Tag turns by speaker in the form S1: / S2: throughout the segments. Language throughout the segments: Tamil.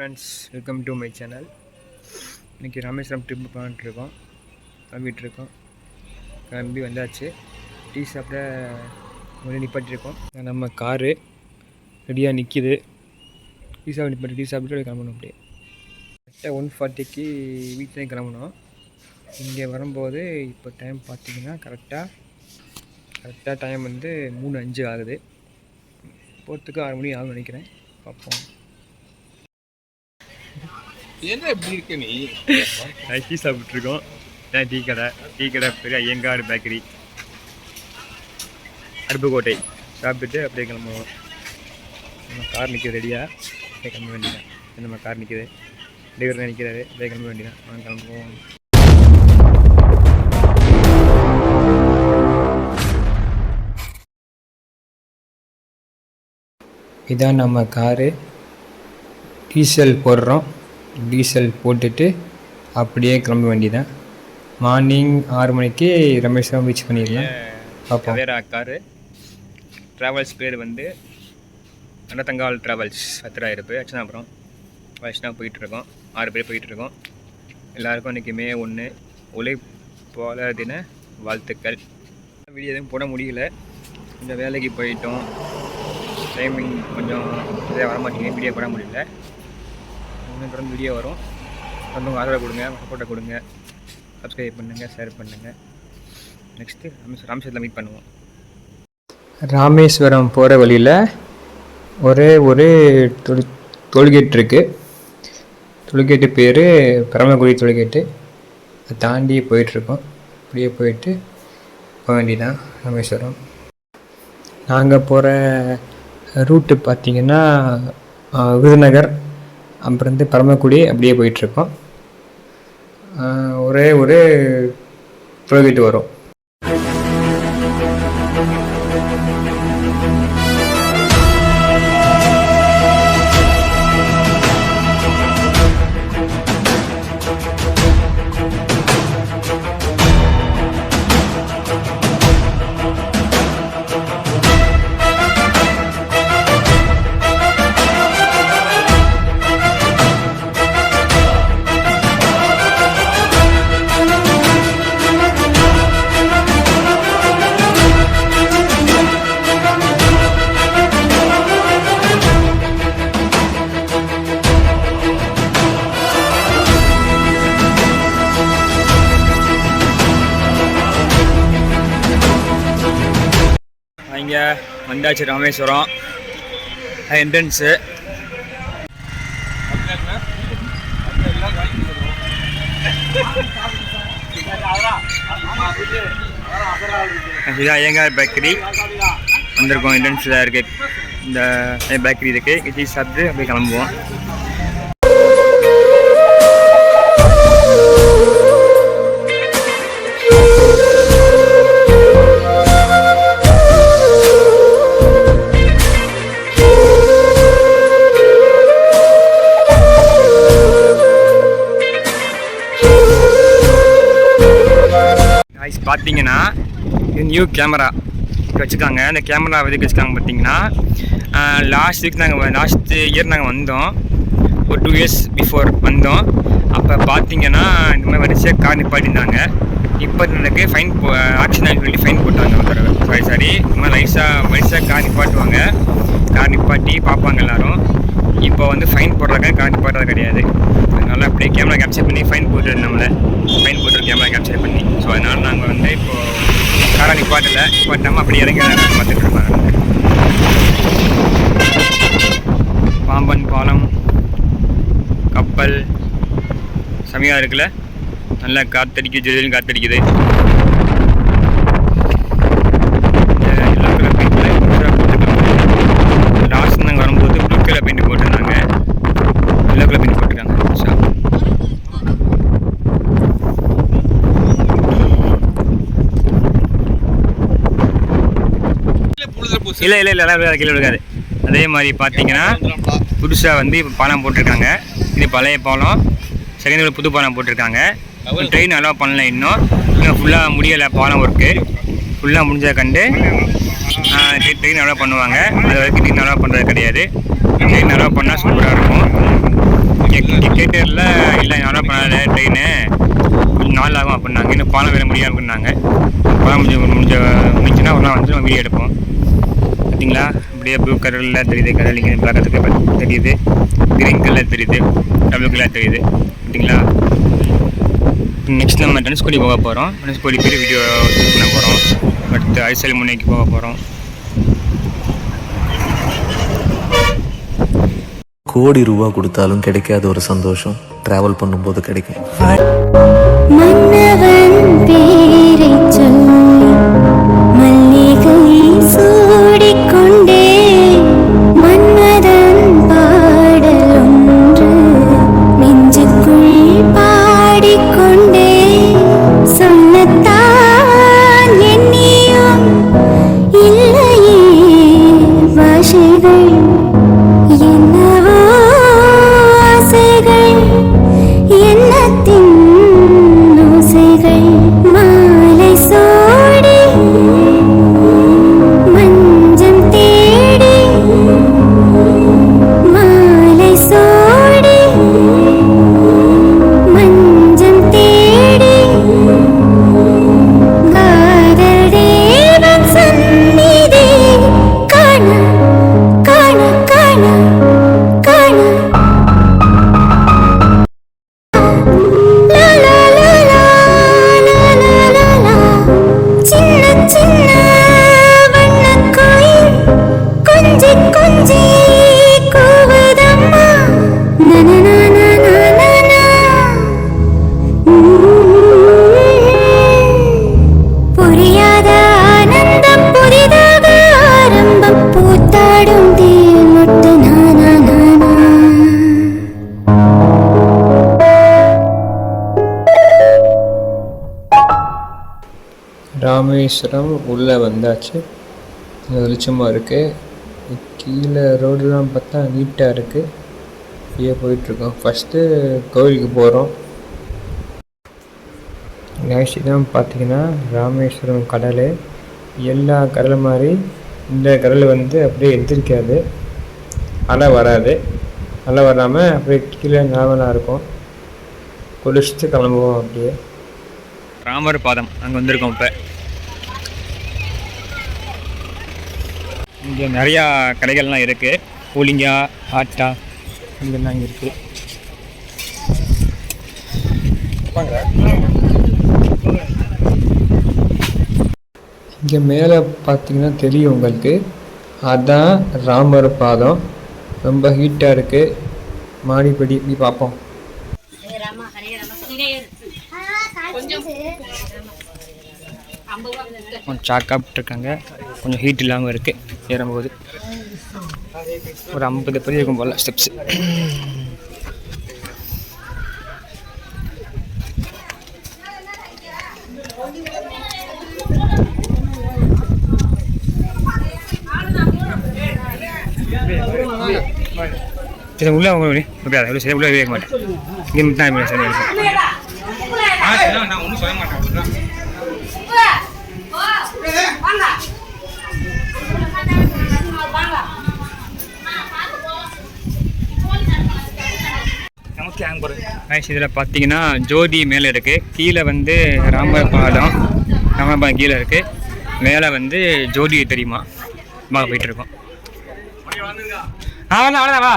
S1: Friends welcome to my channel இன்றைக்கி ராமேஸ்வரம் ட்ரிப் பண்ணிட்டுருக்கோம் கிளம்பிகிட்ருக்கோம் கிளம்பி வந்தாச்சு. டீ சாப்பிட முன்னாடி நிப்பாட்டிருக்கோம். நம்ம காரு ரெடியாக நிற்கிது டீ சாப்பிட்டு நிப்பாட்டி டீ சாப்பிட்டு கிளம்பணும் அப்படியே. கரெக்டாக ஒன் ஃபார்ட்டிக்கு வீட்டில் கிளம்பணும் இங்கே வரும்போது இப்போ டைம் பார்த்தீங்கன்னா கரெக்டாக கரெக்டாக டைம் வந்து மூணு அஞ்சு ஆகுது. போகிறதுக்கு ஆறு மணி ஆகும்னு நினைக்கிறேன். பார்ப்போம்.
S2: என்ன இப்படி இருக்க நீ?
S1: நான் டீ சாப்பிட்ருக்கோம் இதான் டீ கடை. டீ கடை பெரிய ஐயங்கார் பேக்கரி அருப்புக்கோட்டை. சாப்பிட்டுட்டு அப்படியே கிளம்புவோம். நம்ம கார் நிற்கிது ரெடியாக அப்படியே கிளம்ப வேண்டியதான் நம்ம கார் நிற்கிது டிரைவர் நினைக்கிறாரு. அப்படியே கிளம்ப வேண்டியதான் நான் கிளம்புவோம். இதான் நம்ம காரு டீசல் போடுறோம். டீசல் போட்டுட்டு அப்படியே கிளம்ப வேண்டியதான் மார்னிங் ஆறு மணிக்கு ரமேஸ்வரம் ரீச் பண்ணிடலாம். பார்ப்போம். வேற காரு. ட்ராவல்ஸ் பேர் வந்து அன்னத்தங்கால் ட்ராவல்ஸ் சத்திராயிருப்பு அச்சனாபுரம் வயசுனா போயிட்டுருக்கோம். ஆறு பேர் போயிட்டுருக்கோம். எல்லாருக்கும் இன்றைக்கி மே ஒன்று உழைப்பாள தின வாழ்த்துக்கள். வீடியோ எதுவும் போட முடியல. இந்த வேலைக்கு போயிட்டோம். டைமிங் கொஞ்சம் இதாக வர மாட்டேங்குது வீடியோ போட முடியல. இன்னும் தொடர்ந்து வீடியோ வரும். வந்து உங்கள் ஆதரவு கொடுங்க சப்போர்ட்டை கொடுங்க. சப்ஸ்கிரைப் பண்ணுங்கள் ஷேர் பண்ணுங்கள் நெக்ஸ்ட்டு ராமேஸ்வரம் ராமேஸ்வரத்தில் மீட் பண்ணுவோம். ராமேஸ்வரம் போகிற வழியில் ஒரே ஒரு தொல் டோல்கேட் இருக்குது டோல்கேட்டு பேர் பரமக்குடி டோல்கேட்டு அதை தாண்டி போயிட்டுருக்கோம். அப்படியே போயிட்டு போக வேண்டியதான் ராமேஸ்வரம். நாங்கள் போகிற ரூட்டு பார்த்திங்கன்னா விருதுநகர். அப்புறம் வந்து பரமக்குடி அப்படியே போயிட்டுருக்கோம். ஒரே ஒரு டோல்கேட் வரும். இங்கே வந்தாச்சு ராமேஸ்வரம். என்ட்ரன்ஸு இதுதான் ஐயங்கார் பேக்கரி வந்திருக்கோம் என்ட்ரன்ஸில் இருக்குது இந்த பேக்கரி இருக்குது இட்லி சாப்பிட்டு அப்படியே கிளம்புவோம். பார்த்தீங்கன்னா இது நியூ கேமரா வச்சுருக்காங்க. அந்த கேமரா எதுக்கு வச்சுருக்காங்க பார்த்தீங்கன்னா லாஸ்ட் வீக் நாங்கள் லாஸ்ட் இயர் நாங்கள் வந்தோம். ஒரு டூ இயர்ஸ் பிஃபோர் வந்தோம். அப்போ பார்த்தீங்கன்னா இந்த மாதிரி வரிசையாக கார் நிப்பாட்டியிருந்தாங்க. இப்போ எனக்கு ஃபைன் போ ஆக்ஷன் சொல்லி ஃபைன் போட்டாங்க. ஒரு தடவை சாரி சாரி இந்த மாதிரி லைஸாக வரிசையாக கார் நிப்பாட்டுவாங்க. கார் நிப்பாட்டி பார்ப்பாங்க எல்லோரும். இப்போ வந்து ஃபைன் போடுறாங்க கார் நிப்பாட்டுறது கிடையாது. அதனால் அப்படியே கேமரா கேப்சர் பண்ணி ஃபைன் போட்டு நம்மளை ஃபைன் போட்டு கேமரா கேப்சர் பண்ணி ஸோ அதனால நாங்கள் வந்து இப்போது காரை நிப்பாட்டல நிப்பாட்டாமல் அப்படி இறங்கி பார்த்துட்டு இருப்பாங்க பாம்பன் பாலம் கப்பல் செமையாக இருக்குல்ல? நல்லா காத்தடிக்கு ஜெயிலும் காத்தடிக்குது எல்லோ கலர் பெயிண்டில் லாஸ்ட் நாங்கள் வரும்போது ப்ளூ கலர் பெயிண்ட் போட்டிருந்தாங்க எல்லோ கலர் பெயிண்ட் போட்டிருக்காங்க ஸோ
S2: புழுதுல பூசி
S1: இல்லை இல்லை இல்லை எல்லாம் கீழே விழுகாது. அதே மாதிரி பார்த்தீங்கன்னா புதுசாக வந்து இப்போ பாலம் போட்டிருக்காங்க. இது பழைய பாலம். செகண்ட் புது பாலம் போட்டிருக்காங்க. ட்ரெயின் அலோவ் பண்ணல இன்னும். இன்னும் ஃபுல்லாக முடியலை பாலம் ஒர்க்கு ஃபுல்லாக முடிஞ்சதை கண்டு ட்ரெயின் அலோவ் பண்ணுவாங்க. அது வரைக்கும் ட்ரெயின் அலோவ் பண்ணுறது கிடையாது. ட்ரெயின் அலோவ் பண்ணால் சூப்பராக இருக்கும்.
S3: ட்ரெயின் கொஞ்சம் நாள் ஆகும் அப்படின்னாங்க. இன்னும் பாலம் வேலை முடியாது அப்படின்னாங்க பாலம் முடிஞ்ச முடிஞ்ச முடிஞ்சுன்னா ஒரு நாள் வந்து நம்ம வீடியோ எடுப்போம். பார்த்தீங்களா? அப்படியே ப்ளூ கலரில் தெரியுது கடல் இங்கே பார்க்கறதுக்கு தெரியுது. கிரீன் கலர் தெரியுது டபுள் கலர் தெரியுது. பார்த்தீங்களா? நெக்ஸ்ட் நம்ம தனுஷ்கோடி போக போகிறோம் தனுஷ்கோடி போய் வீடியோ ஷூட் பண்ண போகிறோம் அடுத்து ஐசல் முனைக்கு போக போகிறோம்
S4: கோடி ரூபா கொடுத்தாலும் கிடைக்காத ஒரு சந்தோஷம். டிராவல் பண்ணும்போது கிடைக்கும்.
S5: மன்னவன்
S3: ராமேஸ்வரம் உள்ளே வந்தாச்சு. வெளிச்சமாக இருக்குது கீழே ரோடெலாம் பார்த்தா நீட்டாக இருக்குது அப்படியே போயிட்டுருக்கோம். ஃபஸ்ட்டு கோவிலுக்கு போகிறோம் நெக்ஸ்ட் தான் பார்த்தீங்கன்னா ராமேஸ்வரம் கடல். எல்லா கடல் மாதிரி இந்த கடல் வந்து அப்படியே எந்திரிக்காது அலை வராது. அலை வராமல் அப்படியே கீழே நாவலாக இருக்கும். குளிச்சுட்டு கிளம்புவோம் அப்படியே. ராமர் பாதம். அங்கே வந்திருக்கோம் இப்போ. இங்கே நிறையா கடைகள்லாம் இருக்குது கூலிங்கா ஆட்டா இதெல்லாம் இங்கே இருக்குது இங்கே மேலே பார்த்தீங்கன்னா தெரியும் உங்களுக்கு. அதான் ராமர் பாதம். ரொம்ப ஹீட்டாக இருக்குது மாடிப்படி இப்படி பார்ப்போம். கொஞ்சம் சாக்காப்பிட்ருக்காங்க கொஞ்சம் ஹீட் இல்லாமல் இருக்குது ஏறும்போது ஒரு ஐம்பது பேர் இருக்கும் போல ஸ்டெப்ஸ் சரி உள்ளே அவங்க முடியாது எவ்வளோ சரி உள்ளே வைக்க மாட்டேன். இங்கே தான் சரி இருக்கும்
S1: ஆ, இல்ல, நான் ஒன்றும் சொல்ல மாட்டேன் அவ்வளவுதான்.
S3: ரைஸ் இதில் பார்த்தீங்கன்னா ஜோதி மேலே இருக்குது கீழே வந்து ராம பாதம் ராமர் கீழே இருக்குது மேலே வந்து ஜோதி தெரியுமா? வா போயிட்டுருக்கோம். ஆ வரலாம் வரலாம் வா.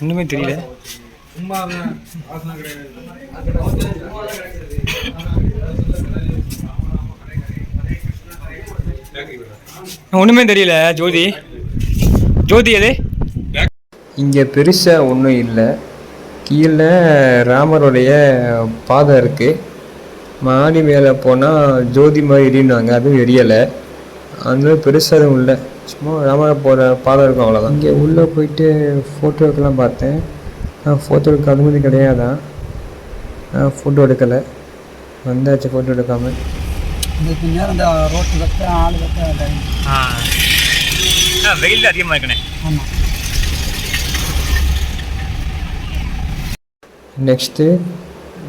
S3: ஒன்றுமே தெரியல. ஒன்றுமே தெரியல ஜோதி. ஜோதி எது? இங்கே பெருசாக ஒன்றும் இல்லை. கீழே ராமருடைய பாதம் இருக்குது மாடி மேலே போனால் ஜோதி மாதிரி எரியுனாங்க அதுவும் எரியலை. அந்த பெருசாக எதுவும் இல்லை. சும்மா ராமர் போகிற பாதம் இருக்கும் அவ்வளோதான் இங்கே உள்ளே போயிட்டு ஃபோட்டோ எடுக்கலாம் பார்த்தேன். ஃபோட்டோ எடுக்க அனுமதி கிடையாதான் ஃபோட்டோ எடுக்கலை. வந்தாச்சு ஃபோட்டோ
S6: வைக்க
S3: வெயில் அதிகமாக இருக்கணே
S6: ஆமாம்
S3: நெக்ஸ்ட்டு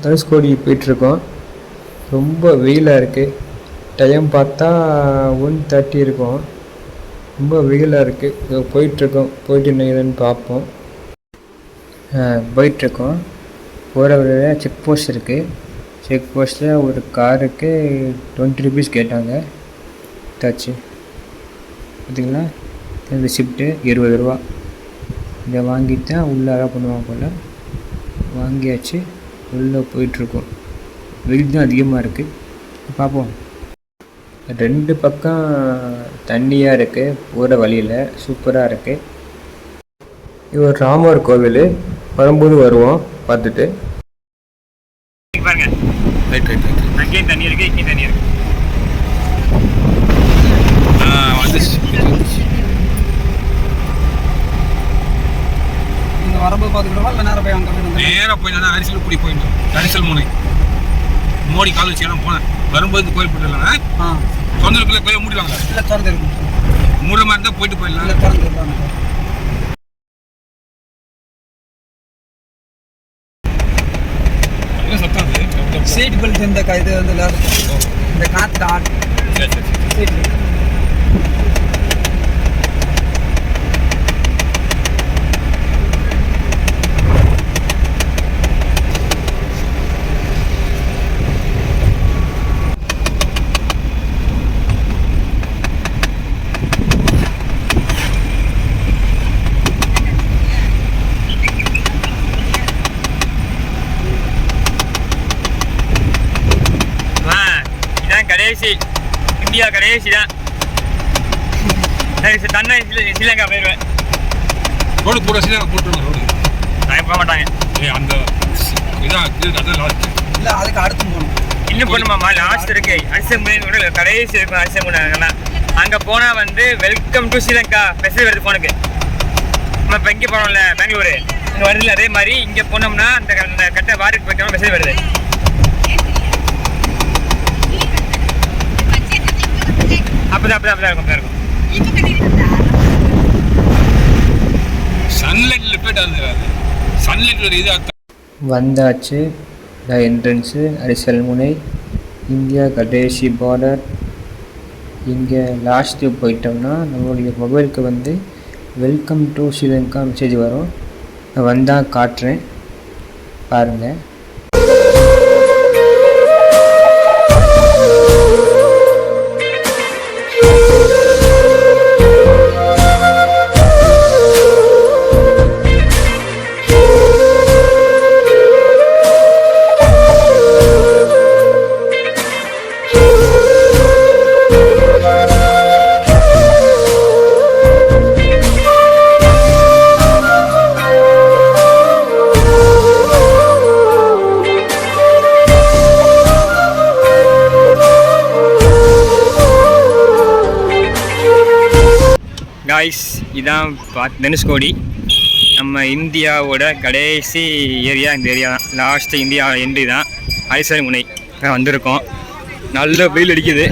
S3: தனுஷ்கோடி போயிட்டுருக்கோம். ரொம்ப வெயிலாக இருக்குது டைம் பார்த்தா ஒன் தேர்ட்டி இருக்கும். ரொம்ப வெயிலாக இருக்குது போயிட்டுருக்கோம். போயிட்டு என்னன்னு பார்ப்போம். போயிட்டுருக்கோம். போகிற வழியில் செக் போஸ்ட் இருக்குது செக் போஸ்ட்டில் ஒரு காருக்கு டுவெண்ட்டி ருபீஸ் கேட்டாங்க. தாச்சு பார்த்திங்களா இந்த ஷிஃப்ட்டு இருபது ரூபா. இதை வாங்கிட்டு தான் உள்ளே அதான் பண்ணுவாங்க போல். வாங்கியாச்சு. உள்ளே போயிட்டுருக்கோம். வெயில் தான் அதிகமாக இருக்குது பார்ப்போம். ரெண்டு பக்கம் தண்ணியாக இருக்குது போகிற வழியில் சூப்பராக இருக்குது இது ஒரு ராமர் கோவில். வரும்போது வருவோம். பார்த்துட்டு.
S1: பாருங்க
S2: ரைட் ரைட் ரைட்
S1: அங்கேயும் தண்ணி இருக்கு இங்கேயும் தண்ணி இருக்கு.
S6: வரும்போது பார்த்துக்கிட்டோமா இல்லை நேரம் போய் அங்கே
S2: நேராக போய் நான் அரிசல் கூடி போயிட்டோம் அரிசல் முனை. மோடி கால் வச்சு போனேன். வரும்போது கோயில் போயிடலாம்
S6: ஆ?
S2: சொந்தலுக்குள்ள கோயில் மூடிடுவாங்க
S6: இல்லை திறந்து இருக்கும்
S2: மூடுற மாதிரி இருந்தால் போயிட்டு போயிடலாம்.
S6: இல்லை திறந்து இருக்காங்க
S2: என்ன சத்தம் அது
S6: சீட் பெல்ட் இந்த இது வந்து. இந்த காற்று ஆட்
S2: சரி சரி சரி
S6: சீட்
S1: ஆ இதான் கடைசி கடைசி தான் சரி தன்னை ஸ்ரீலங்கா போயிடுவேன்.
S2: ரோடு போட சரி போட்டுருங்க ரோடு
S1: நான் போக மாட்டாங்க?
S2: ஏய் அந்த இதான் இது அதான் லாஸ்ட்
S6: இல்லை அதுக்கு அடுத்து போகணும்.
S1: இன்னும் பண்ணுமாமா லாஸ்ட் இருக்கு. அரிசமுனை கூட கடைசி இருக்கும் அங்கெல்லாம். அங்கே போனால் வந்து வெல்கம் டு ஸ்ரீலங்கா மெசேஜ் வருது ஃபோனுக்கு நம்ம இப்போ இங்கே போனோம்ல பெங்களூரு. இங்கே வருதுல அதே மாதிரி இங்கே போனோம்னா அந்த கட்ட வாருக்கு வைக்கணும் மெசேஜ் வருது. அப்பதான் அப்பதான் அப்பதான் இருக்கும் அப்பதான் இருக்கும்.
S2: சன்லைட்டில் போயிட்டு அது. சன்லைட் ஒரு இது அர்த்தம்
S3: வந்தாச்சு இந்த என்ட்ரன்ஸு அரிசல் முனை இந்தியா கடைசி பார்டர் இங்கே லாஸ்ட்டு போயிட்டோம்னா நம்மளுடைய மொபைலுக்கு வந்து வெல்கம் டு ஸ்ரீலங்கா மெசேஜ் வரும். நான் வந்தால் காட்டுறேன். பாருங்கள்
S1: காய்ஸ் இதான் பா தனுஷ்கோடி நம்ம இந்தியாவோட கடைசி ஏரியா இந்த ஏரியா தான். லாஸ்ட்டு இந்தியா எண்டு தான். ஐசர் முனை தான் வந்திருக்கோம். நல்ல வெயில் அடிக்குது.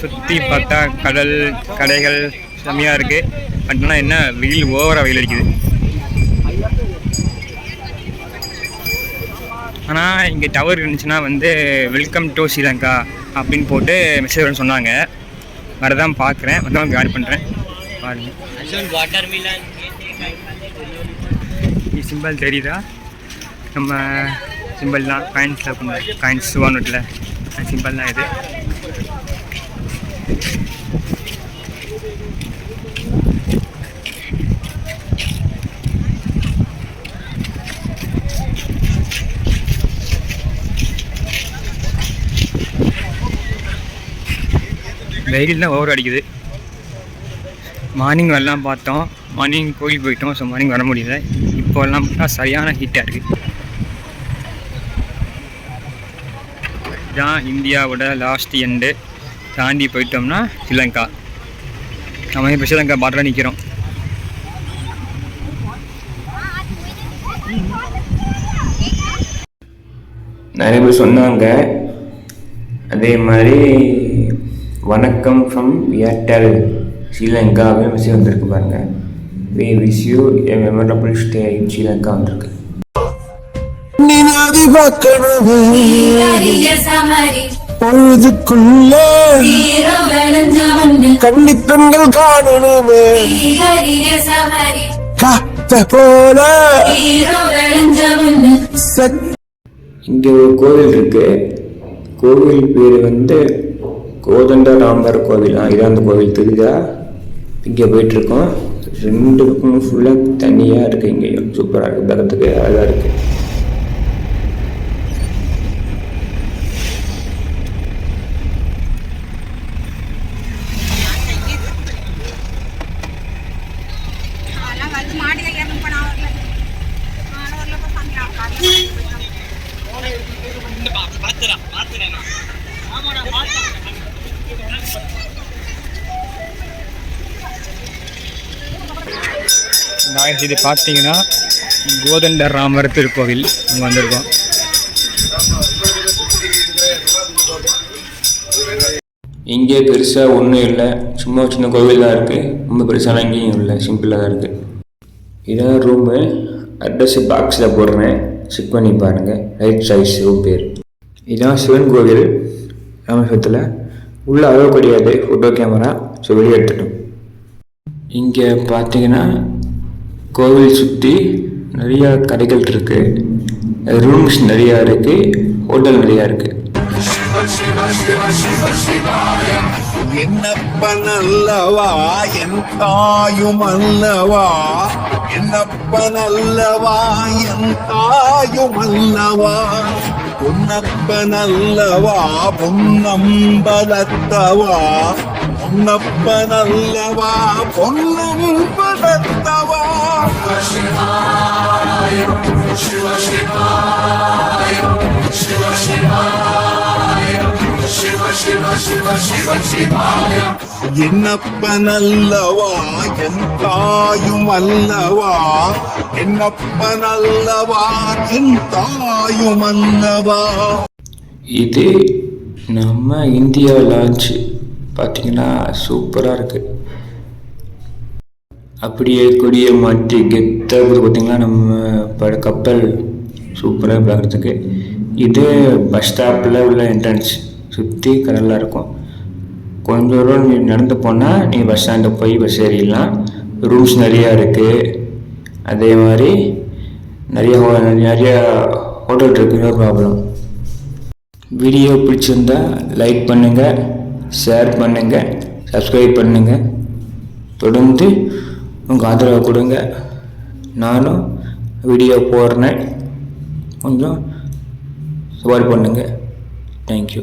S1: சுற்றி பார்த்தா கடல் கடைகள் செம்மையாக இருக்குது பட் ஆனால் என்ன வெயில் ஓவராக வெயில் அடிக்குது. ஆனால் இங்கே டவர் இருந்துச்சுன்னா வந்து வெல்கம் டு ஸ்ரீலங்கா அப்படின்னு போட்டு மெசேஜ் சொன்னாங்க. வரதான் பார்க்குறேன். வந்து கால் பண்ணுறேன் பாருங்க சிம்பிள் தெரியுதா? நம்ம சிம்பிள் தான் காயின்ஸில் பண்ண காயின்ஸ் ஒன் நோட்டில் சிம்பிள் தான் இது. வெயில் தான் ஓவர் அடிக்குது. மார்னிங் வரலாம் பார்த்தோம். மார்னிங் கோயில் போயிட்டோம் ஸோ மார்னிங் வர முடியல. இப்போ எல்லாம் பார்த்தா சரியான ஹீட்டாக இருக்குது இதான் இந்தியாவோட லாஸ்ட் எண்டு தாண்டி போயிட்டோம்னா ஸ்ரீலங்கா. நம்ம இப்போ ஸ்ரீலங்கா பார்டரில் நிற்கிறோம்
S3: நிறைய பேர் சொன்னாங்க. அதே மாதிரி வணக்கம் ஃப்ரம் ஏர்டெல் ஸ்ரீலங்கா அப்படின்னு மெசேஜ் வந்திருக்கு பாருங்க. We wish you a memorable stay in Sri Lanka வந்திருக்கு.
S7: பொழுதுக்குள்ள கன்னி பெண்கள் காணணுமே. காத்த போல சத்
S3: இங்கே ஒரு கோவில் இருக்கு. கோவில் பேர் வந்து கோதண்ட ராமர் கோவில். இதான் அந்த கோவில். தெரியுதா? இங்கே போயிட்டுருக்கோம். ரெண்டு பக்கமும் ஃபுல்லாக தண்ணியாக இருக்குது இங்கேயும். சூப்பராக இருக்குது பக்கத்துக்கு அழகாக இருக்குது
S1: இது பார்த்தீங்கன்னா கோதண்ட ராமர் திருக்கோவில் அங்கே வந்திருக்கோம்.
S3: இங்கே பெருசாக ஒன்றும் இல்லை. சும்மா சின்ன கோவில் தான் இருக்குது ரொம்ப பெருசாலாம் எங்கேயும் இல்லை. சிம்பிளாக தான் இருக்குது இதான் ரூமு அட்ரஸ் பாக்ஸில் போடுறேன். செக் பண்ணி பாருங்கள் ரைட் சைஸ் ரூம் பேர். இதான் சிவன் கோவில். ராமேஸ்வரத்தில். உள்ளே அளவு கிடையாது. ஃபோட்டோ கேமரா ஸோ வெளியே எடுத்துட்டோம். இங்கே பார்த்தீங்கன்னா கோவில் சுற்றி நிறையா கடைகள் இருக்குது ரூம்ஸ் நிறையா இருக்குது ஹோட்டல் நிறையா இருக்குது
S7: என்னப்பனல்லவா என் தாயும் அல்லவா? என்னப்பனல்லவா என் தாயும் அல்லவா? பொன்னப்பனல்லவா பொன்னம்பலத்தவா? பொன்னப்பனல்லவா பொன்னம்பலத்தவா? என்னப்பனல்லவா என் தாயும் அல்லவா? என்னப்பனல்லவா என் தாயும் அல்லவா?
S3: இது நம்ம இந்தியா லான்ச் பார்த்தீங்கன்னா சூப்பராக இருக்குது அப்படியே கொடியை மாட்டி கெத்தாக இருக்குது பார்த்தீங்கன்னா நம்ம பட கப்பல் சூப்பராக பார்க்குறதுக்கு. இது பஸ் ஸ்டாப்பில் உள்ள என்ட்ரன்ஸ் சுற்றி கடலாக இருக்கும். கொஞ்சம் தூரம் நீ நடந்து போனால் நீங்கள் பஸ் ஸ்டாண்டு போய் பஸ் ஏறிடலாம். ரூம்ஸ் நிறையா இருக்குது அதே மாதிரி நிறைய ஹோ- நிறைய ஹோட்டல் இருக்குது ஒரு ப்ராப்ளம் வீடியோ பிடிச்சிருந்தா லைக் பண்ணுங்கள் ஷேர் பண்ணுங்கள் சப்ஸ்கிரைப் பண்ணுங்கள் தொடர்ந்து உங்கள் ஆதரவை கொடுங்க. நானும் வீடியோ போடுறேன். கொஞ்சம் சவால் பண்ணுங்கள் தேங்க்யூ